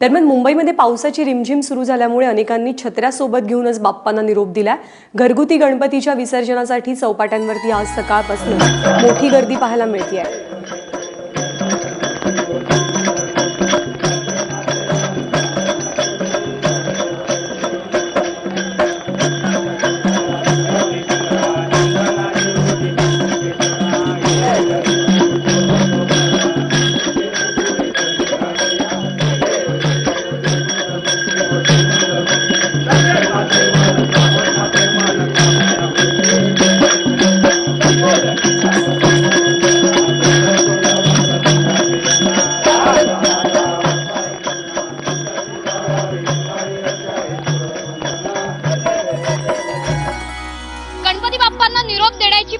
दरम्यान मुंबईमध्ये पावसाची रिमझिम सुरू झाल्यामुळे अनेकांनी छत्र्यासोबत घेऊनच बाप्पांना निरोप दिलाय. घरगुती गणपतीच्या विसर्जनासाठी चौपाट्यांवरती आज सकाळपासून मोठी गर्दी पाहायला मिळते आहे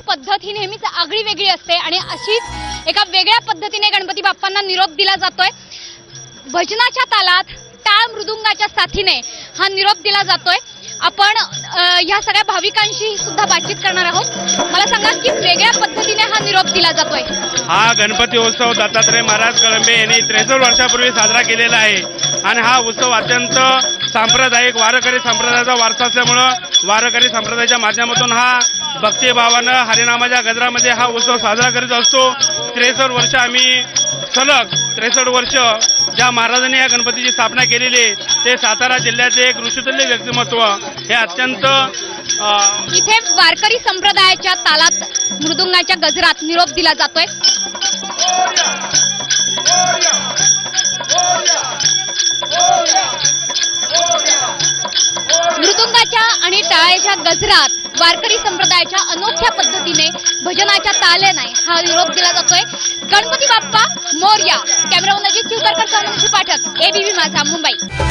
पद्धत ही नेहमीच आगळी वेगळी असते आणि अशीच एका वेगळ्या पद्धतीने गणपती बाप्पांना निरोप दिला जातोय. भजनाच्या तालात टाळ मृदुंगाच्या साथीने हा निरोप दिला जातोय. आपण ह्या सगळ्या भाविकांशी सुद्धा बातचीत करणार आहोत. मला सांगा की वेगळ्या पद्धतीने हा निरोप दिला जातोय. हा गणपती उत्सव दत्तात्रय महाराज कळंबे यांनी त्रेसष्ट वर्षापूर्वी साजरा केलेला आहे. आणि हा उत्सव अत्यंत सांप्रदायिक वारकरी संप्रदायाचा वारसा असल्यामुळं वारकरी संप्रदायाच्या माध्यमातून हा भक्तिभावानं हरिनामाच्या गजरामध्ये हा उत्सव साजरा करीत असतो. त्रेसष्ट वर्ष आम्ही सलग त्रेसष्ट वर्ष ज्या महाराजांनी या गणपतीची स्थापना केलेली आहे, ते सातारा जिल्ह्याचे एक ऋषितुल्य व्यक्तिमत्व हे अत्यंत इथे वारकरी संप्रदायाच्या तालात मृदुंगाच्या गजरात निरोप दिला जातोय. मृदुंगाच्या आणि टाळ्याच्या गजरात वारकरी संप्रदायाच्या अनोख्या पद्धतीने भजनाच्या ताल्याने हा निरोप दिला जातोय. गणपती पाठक एबीबी माझा मुंबई.